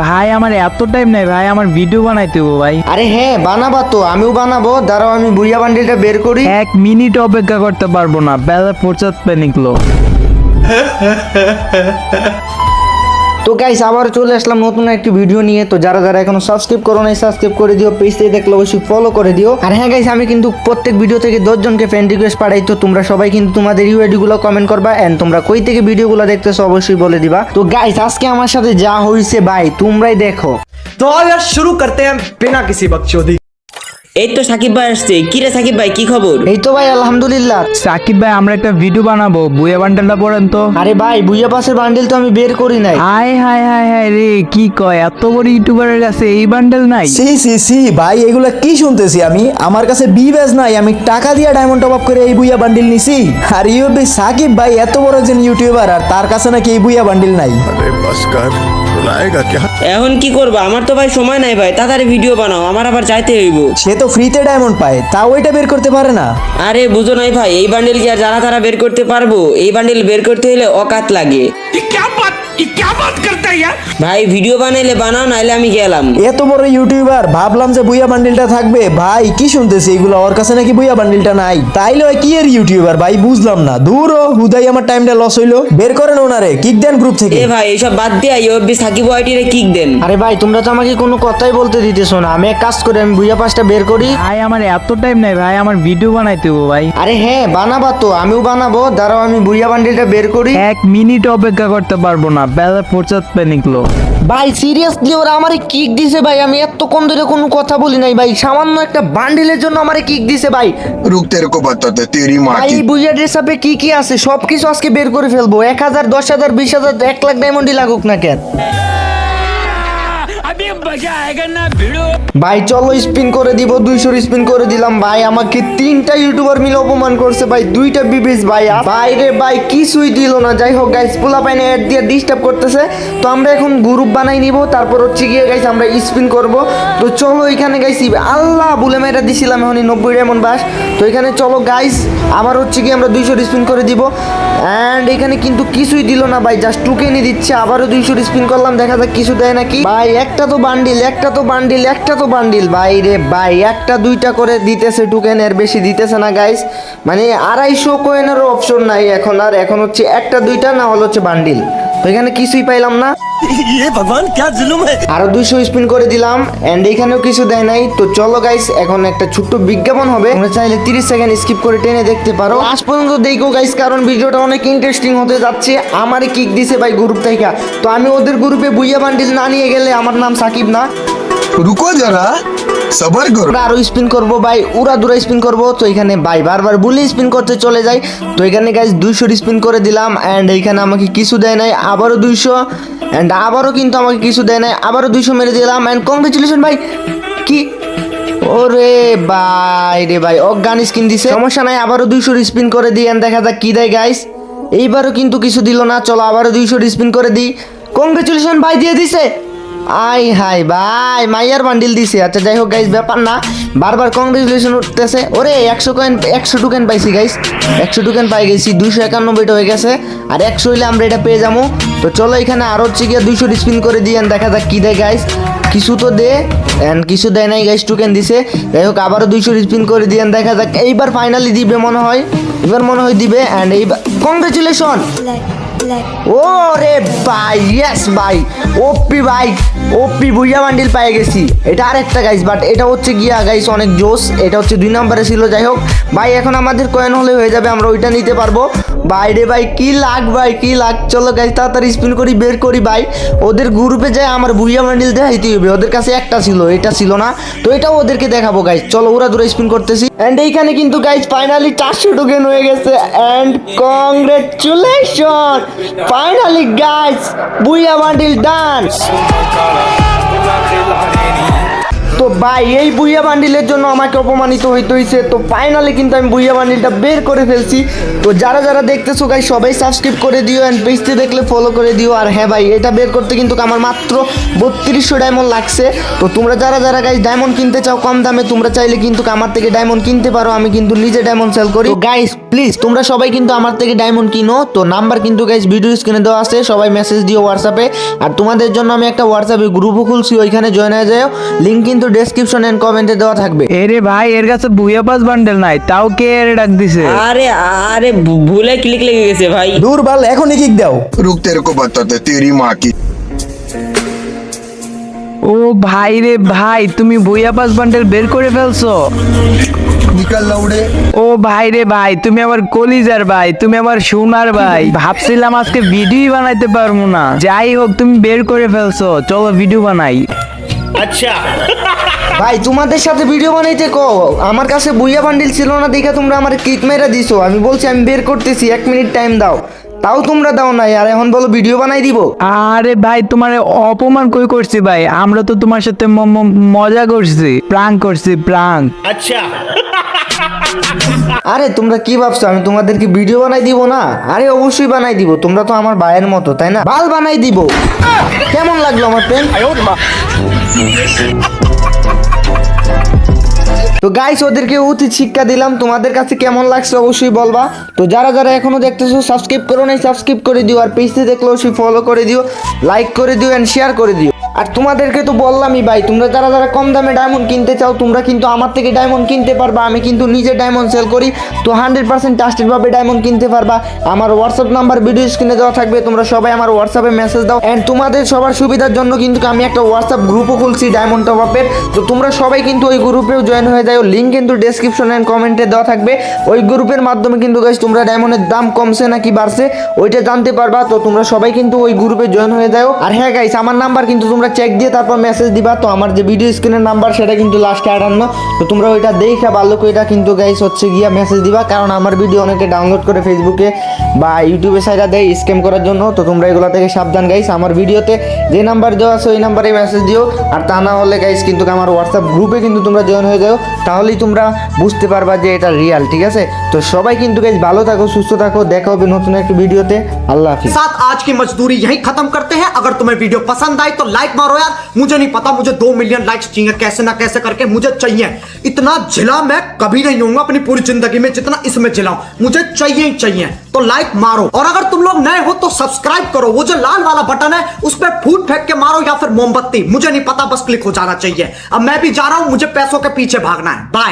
ভাই আমার এত টাইম নাই ভাই আমার ভিডিও বানাইতে হবে ভাই। আরে হ্যাঁ বানাবা তো আমিও বানাবো। দাঁড়াও আমি বুড়িয়া বান্ডিলটা বের করি। এক মিনিট অপেক্ষা করতে পারব না বেলা পর্যাপ্ত নিকলো তো গাইস আবার চলে আসলাম নতুন একটি ভিডিও নিয়ে। তো যারা যারা এখনও সাবস্ক্রাইব করো নাই সাবস্ক্রাইব করে দিও পেজতে দেখলে অবশ্যই ফলো করে দিও। আর হ্যাঁ গাইস আমি কিন্তু প্রত্যেক ভিডিও থেকে দশজনকে ফ্রেন্ড রিকোয়েস্ট পাঠাই, তো তোমরা সবাই কিন্তু তোমাদের ইউআইডিগুলো কমেন্ট করবা অ্যান্ড তোমরা কই থেকে ভিডিওগুলো দেখতেছো অবশ্যই বলে দিবা। তো গাইস আজকে আমার সাথে যা হয়েছে ভাই, তোমরাই দেখো। তো আগে শুরু করতে হ্যাঁ, বিনা কিছু বকচোদি এই তো সাকিব ভাই আসছে। কি রে সাকিব ভাই কি খবর? এই তো ভাই আলহামদুলিল্লাহ। সাকিব ভাই আমরা একটা ভিডিও বানাবো। বুয়া বান্ডেলটা পড়েন তো। আরে ভাই বুয়া পাশের বান্ডেল তো আমি বের করি নাই। হায় হায় হায় হাই রে কি কয়? এত বড় ইউটিউবারের কাছে এই বান্ডেল নাই। সি সি সি ভাই এগুলা কি শুনতেছি আমি? আমার কাছে বি ব্যাজ নাই আমি টাকা দিয়ে ডায়মন্ড টপ আপ করে এই বুয়া বান্ডেল নিছি। আর ইউবি সাকিব ভাই এত বড় যে ইউটিউবার আর তার কাছে নাকি এই বুয়া বান্ডেল নাই। আরে বাসকার লায়েগা ক্যা এখন কি করব? আমার তো ভাই সময় নাই ভাই। তাড়াতাড়ি ভিডিও বানাও আমার আবার যাইতে হইব। সে তো ফ্রিতে ডায়মন্ড পায় তা ওইটা বের করতে পারে না। আরে বুঝো নাই ভাই এই বান্ডেল কি আর যারা তারা বের করতে পারব? এই বান্ডেল বের করতে হলে অকাত লাগে। ভাই ভিডিও বানাইলে বানাও নাইলে আমি গেলাম এত বড় ইউটিউবার ভাবলাম যে বুইয়া বান্ডিলটা থাকবে। ভাই কি শুনতেছি? এগুলো ওর কাছে নাকি বুইয়া বান্ডিলটা নাই? তাইলে কি এর ইউটিউবার ভাই বুঝলাম না। দূর ও, হুদাই আমার টাইমটা লস হইল। বের করেন ওনারে কিক দেন গ্রুপ থেকে। এ ভাই এইসব বাদ দিয়ে ইউবি সাকিব ওয়াইটি রে কিক দেন। আরে ভাই তোমরা তো আমাকে কোনো কথাই বলতে দিতেছো না। আমি এক কাজ করি আমি বুইয়া পাসটা বের করি। ভাই আমার এত টাইম নাই ভাই আমার ভিডিও বানাইতে হবে ভাই। আরে হ্যাঁ বানাবা তো আমিও বানাবো। দাঁড়াও আমি বুইয়া বান্ডিলটা বের করি। এক মিনিট অপেক্ষা করতে পারব না। বেলা পৌঁছাতে নিকলো ভাই সিরিয়াসলি ওরা আমারে কিক দিছে ভাই আমি এতক্ষণ ধরে কোনো কথা বলি নাই ভাই সামান্য একটা বান্ডিলের জন্য আমারে কিক দিছে ভাই रुक तेरे को बताते तेरी माँ ভাই की এই বুইয়া ড্রেস আপে কি কি আছে সব কিছু আজকে বের করে ফেলবো এক হাজার দশ হাজার বিশ হাজার এক লাখ ডায়মন্ডই লাগুক না কেন ভাই, চলো স্পিন করে দিব, দুইশোর স্পিন করে দিলাম। ভাই, আমাকে তিনটা ইউটিউবার মিলে অপমান করছে। ভাই, দুইটা বিবিস ভাই ভাই রে ভাই, কিছুই দিল না। যাই হোক গাইস পোলা পাইনে অ্যাড দিয়ে ডিস্টার্ব করতেছে। তো আমরা এখন গ্রুপ বানাই নিব। তারপর হচ্ছে গিয়ে গাইস আমরা স্পিন করব। তো চলো এখানে গাইস আল্লাহ বলে মেয়েটা দিছিলাম এখন নব্বই এমন বাস। তো এখানে চলো গাইস আবার হচ্ছে গিয়ে আমরা দুইশোর স্পিন করে দিব। অ্যান্ড এখানে কিন্তু কিছুই দিল না ভাই জাস্ট টুকেনি দিচ্ছে। আবারও দুইশোর স্পিন করলাম। দেখা যাক কিছু দেয় নাকি। ভাই, একটা তো বান্ডিল একটা তো বান্ডিল একটা তো বান্ডিল ভাই রে ভাই, একটা দুইটা করে দিতেছে টুকেন এর বেশি দিতেছে না গাইস মানে আড়াইশো কয়েনেরও অপশন নাই এখন। আর এখন হচ্ছে একটা দুইটা, না হলো হচ্ছে বান্ডিল এখানে কিছুই পাইলাম না। ইয়ে ভগবান ক্যা জুলুম আরও দুইশো স্পিন করে দিলাম এন্ড এখানেও কিছু দেয় নাই। তো চলো গাইস এখন একটা ছোট্ট বিজ্ঞাপন হবে। তোমরা চাইলে 30 সেকেন্ড স্কিপ করে টেনে দেখতে পারো। লাস্ট পর্যন্ত দেখো গাইস কারণ ভিডিওটা অনেক ইন্টারেস্টিং হতে যাচ্ছে। আমারে কিক দিছে ভাই গ্রুপ থেকে। তো আমি ওদের গ্রুপে বুইয়া বান্ডিল না নিয়ে গেলে আমার নাম সাকিব না। রুকো যারা, সবার করো আরও স্পিন করব, ভাই। উড়া দুরা স্পিন করব। তো এখানে ভাই বারবার বুলি স্পিন করতে চলে যাই তো এখানে গাইজ দুইশো স্পিন করে দিলাম অ্যান্ড এখানে আমাকে কিছু দেয় নাই, আবারও দুইশো। অ্যান্ড আবারও কিন্তু আমাকে কিছু দেয় নাই, আবারও দুইশো মেরে দিলাম অ্যান্ড কংগ্রেচুলেশন ভাই। কি? ওরে ভাই রে ভাই, অজ্ঞান স্কিন দিছে। সমস্যা নাই, আবারও দুইশোর স্পিন করে দিই অ্যান্ড দেখা যাক কি দেয় গাইস এইবারও কিন্তু কিছু দিল না, চলো আবারও দুইশোর স্পিন করে দিই। কংগ্রেচুলেশন ভাই, দিয়ে দিছে। আই হাই ভাই, মাইয়ার বান্ডিল দিছে। আচ্ছা যাই হোক গাইস ব্যাপার না। বারবার কংগ্রেচুলেশন উঠতেছে। ওরে, একশো কয়েন একশো টুকেন পাইছি গাইস একশো টুকেন পাই গেছি, দুইশো একানব্বইটা হয়ে গেছে। আর একশো হইলে আমরা এটা পেয়ে যাব। তো চলো এখানে আরও হচ্ছে গিয়ে দুইশো স্পিন করে দিয়ে দেখা যাক কি দেয় গাইস কিছু তো দে এন্ড কিছু দেয় নাই গাইস টুকেন দিছে। যাই হোক আবারও দুইশো স্পিন করে দিয়ে দেখা যাক। এইবার ফাইনালি দিবে মনে হয়। এবার মনে হয় দিবে অ্যান্ড এইবার কংগ্রেচুলেশন ও রে ভাই ইয়েস ভাই। ওপি ভাই ওপি বুইয়া বান্ডিল পেয়ে গেছি। এটা আরেকটা গাইস বাট এটা হচ্ছে গিয়া গাইস অনেক জোস এটা হচ্ছে দুই নম্বরে ছিল, যাই হোক। ভাই, এখন আমাদের কয়েন হলে হয়ে যাবে, আমরা ওইটা নিতে পারব। ভাই রে ভাই, কি লাগ ভাই, কি লাগ। চলো গাইস তাড়াতাড়ি স্পিন করি, বের করি ভাই। ওদের গ্রুপে যায় আমার বুইয়া বান্ডিল দেখাইতে হবে। ওদের কাছে একটা ছিল, এটা ছিল না। তো এটাও ওদেরকে দেখাবো গাইস চলো, ওরা দূরে স্পিন করতেছি। এন্ড এইখানে কিন্তু গাইস ফাইনালি চারশো টোকেন হয়ে গেছে। And congratulation finally guys booyah bundle done তো ভাই, এই বুইয়া বান্ডিলের জন্য আমাকে অপমানিত হইতে হয়েছে তো ফাইনালি কিন্তু আমি বুইয়া বান্ডিলটা বের করে ফেলছি। তো যারা যারা দেখতেছো গাই সবাই সাবস্ক্রাইব করে দিও অ্যান্ড পেজতে দেখলে ফলো করে দিও। আর হ্যাঁ ভাই, এটা বের করতে কিন্তু আমার মাত্র বত্রিশশো ডায়মন্ড লাগছে। তো তোমরা যারা যারা গাইজ ডায়মন্ড কিনতে চাও কম দামে, তোমরা চাইলে কিন্তু আমার থেকে ডায়মন্ড কিনতে পারো। আমি কিন্তু নিজে ডায়মন্ড সেল করি। গাইজ প্লিজ তোমরা সবাই কিন্তু আমার থেকে ডায়মন্ড কিনো। তো নাম্বার কিন্তু গাইজ ভিডিও স্ক্রিনে দেওয়া আছে। সবাই মেসেজ দিও হোয়াটসঅ্যাপে আর তোমাদের জন্য আমি একটা হোয়াটসঅ্যাপে গ্রুপও খুলছি, ওইখানে জয়েন হয়ে যাও। লিঙ্ক কিন্তু ডেসক্রিপশন এন্ড কমেন্টে দেওয়া থাকবে। আরে ভাই এর কাছে বুয়া পাস বান্ডেল নাই তাও কে এর ডাক দিছে? আরে আরে ভুলে ক্লিক লেগে গেছে ভাই। দূর বাল এখনই কিক দাও। রুক তেরে কো বাতাতে তেরি মা কি? ও ভাই রে ভাই তুমি বুয়া পাস বান্ডেল বের করে ফেলছো। ও ভাই রে ভাই তুমি আমার কলিজার ভাই তুমি আমার সোনার ভাই। ভাবছিলাম আজকে ভিডিও বানাইতে পারব না। যাই হোক তুমি বের করে ফেলছো। চলো ভিডিও বানাই। ভাই, তোমাদের সাথে ভিডিও বানাইতে কো আমার কাছে বুইয়া বান্ডিল ছিল না, দেখে তোমরা আমার কিক মেরা দিছো। আমি বলছি, আমি বের করতেছি, এক মিনিট টাইম দাও। তাও তোমরা দাও নাই আর এখন বলো ভিডিও বানাই দিব। আরে ভাই তোমার অপমান কই করছি ভাই? আমরা তো তোমার সাথে ম- ম- মজা করছি প্রাঙ্ক করছি প্রাঙ্ক আচ্ছা। আরে তোমরা কি ভাবছ? আমি তোমাদেরকে ভিডিও বানাই দিব না? আরে অবশ্যই বানাই দিব। তোমরা তো আমার ভাইয়ের মতো তাই না? বাল বানাই দিব। কেমন লাগল আমার প্রেম তো গাইস ওদেরকে উচিত শিক্ষা দিলাম। তোমাদের কাছে কেমন লাগছে অবশ্যই বলবা। তো যারা যারা এখনও দেখতেছো সাবস্ক্রাইব করো নাই সাবস্ক্রাইব করে দিও। আর পেজতে দেখলে অবশ্যই ফলো করে দিও লাইক করে দিও এন্ড শেয়ার করে দিও। আর তোমাদেরকে তো বললামই ভাই, তোমরা যারা যারা কম দামে ডায়মন্ড কিনতে চাও, তোমরা কিন্তু আমার থেকে ডায়মন্ড কিনতে পারবা। আমি কিন্তু নিজে ডায়মন্ড সেল করি, তো হান্ড্রেড পার্সেন্ট ট্রাস্টেডভাবে ডায়মন্ড কিনতে পারবা। আমার হোয়াটসঅ্যাপ নাম্বার ভিডিও স্ক্রিনে দেওয়া থাকবে, তোমরা সবাই আমার হোয়াটসঅ্যাপে মেসেজ দাও। অ্যান্ড তোমাদের সবার সুবিধার জন্য কিন্তু আমি একটা হোয়াটসঅ্যাপ গ্রুপও খুলছি ডায়মন্ড টপ আপের তো তোমরা সবাই কিন্তু ওই গ্রুপেও জয়েন হয়ে যাও লিঙ্ক কিন্তু ডেসক্রিপশন অ্যান্ড কমেন্টে দেওয়া থাকবে। ওই গ্রুপের মাধ্যমে কিন্তু গাইজ তোমরা ডায়মন্ডের দাম কমছে নাকি বাড়ছে, ওইটা জানতে পারবা। তো তোমরা সবাই কিন্তু ওই গ্রুপে জয়েন হয়ে যাও। আর হ্যাঁ গাইস আমার নাম্বার কিন্তু তোমরা চেক দিয়ে তারপর মেসেজ দিবা। তো আমার যে ভিডিও স্ক্রিনের নাম্বার সেটা কিন্তু লাস্টে আটান্ন। তো তোমরা ওইটা দেখে ভালো করে এটা কিন্তু গাইস হচ্ছে গিয়া মেসেজ দিবা। কারণ আমার ভিডিও অনেকে ডাউনলোড করে ফেসবুকে বা ইউটিউবে সাইডা দেয় স্ক্যাম করার জন্য। তো তোমরা এগুলো থেকে সাবধান গাইস আমার ভিডিওতে যে নাম্বার দেওয়া আছে ওই নাম্বারে মেসেজ দিও আর তা না হলে গাইস কিন্তু আমার হোয়াটসঅ্যাপ গ্রুপে কিন্তু তোমরা জয়েন হয়ে যাও তাহলেই তোমরা বুঝতে পারবা যে এটা রিয়াল ঠিক আছে তো সবাই কিন্তু গাইস ভালো থাকো সুস্থ থাকো দেখা হবে নতুন একটা ভিডিওতে আল্লাহ হাফিজ साथ आज की मजदूरी यही खत्म करते हैं अगर तुम्हें वीडियो पसंद आई तो लाइक मारो यार मुझे नहीं पता मुझे दो मिलियन लाइक्स चाहिए कैसे ना कैसे करके मुझे चाहिए इतना जिला मैं कभी नहीं हूँ अपनी पूरी जिंदगी में जितना इसमें जिलाऊं मुझे चाहिए ही चाहिए तो लाइक मारो और अगर तुम लोग नए हो तो सब्सक्राइब करो वो जो लाल वाला बटन है उस पर फूट फेंक के मारो या फिर मोमबत्ती। मुझे नहीं पता, बस क्लिक हो जाना चाहिए। अब मैं भी जा रहा हूँ, मुझे पैसों के पीछे भागना है। बाय